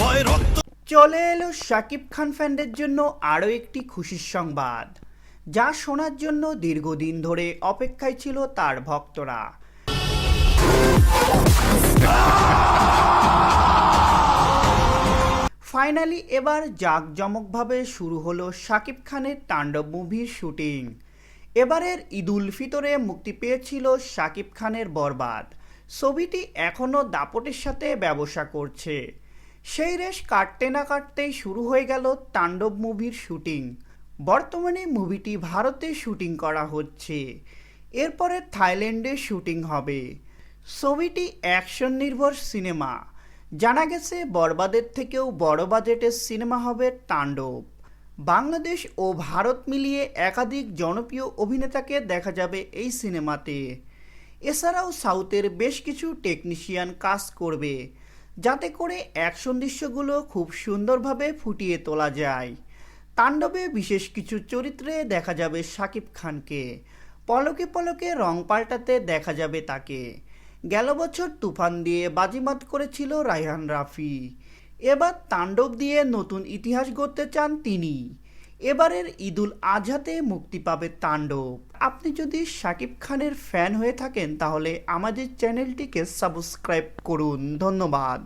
ভয় রক্ত চলে এলো শাকিব খান ফ্যানদের জন্য আরও একটি খুশির সংবাদ, যা শোনার জন্য দীর্ঘদিন ধরে অপেক্ষায় ছিল তার ভক্তরা। ফাইনালি এবার জাঁকজমকভাবে শুরু হলো শাকিব খানের তাণ্ডব মুভির শুটিং। এবারের ঈদুল ফিতরে মুক্তি পেয়েছিল শাকিব খানের বরবাদ। ছবিটি এখনও দাপটের সাথে ব্যবসা করছে। সেই রেশ কাটতে না কাটতেই শুরু হয়ে গেল তাণ্ডব মুভির শুটিং। বর্তমানে মুভিটি ভারতে শুটিং করা হচ্ছে। এরপরে থাইল্যান্ডে শুটিং হবে। ছবিটি অ্যাকশন নির্ভর সিনেমা। জানা গেছে, বরবাদের থেকেও বড় বাজেটের সিনেমা হবে তাণ্ডব। বাংলাদেশ ও ভারত মিলিয়ে একাধিক জনপ্রিয় অভিনেতাকে দেখা যাবে এই সিনেমাতে। এছাড়াও সাউথের বেশ কিছু টেকনিশিয়ান কাজ করবে, যাতে করে অ্যাকশন দৃশ্যগুলো খুব সুন্দরভাবে ফুটিয়ে তোলা যায়। তাণ্ডবে বিশেষ কিছু চরিত্রে দেখা যাবে শাকিব খানকে, পলকে পলকে রং পাল্টাতে দেখা যাবে তাকে। গেল বছর তুফান দিয়ে বাজিমাত করেছিল রায়হান রাফি। এবার তাণ্ডব দিয়ে নতুন ইতিহাস গড়তে চান তিনি। এবারের ঈদুল আজহাতে মুক্তি পাবে তাণ্ডব। আপনি যদি শাকিব খানের ফ্যান হয়ে থাকেন, তাহলে আমাদের চ্যানেলটিকে সাবস্ক্রাইব করুন। ধন্যবাদ।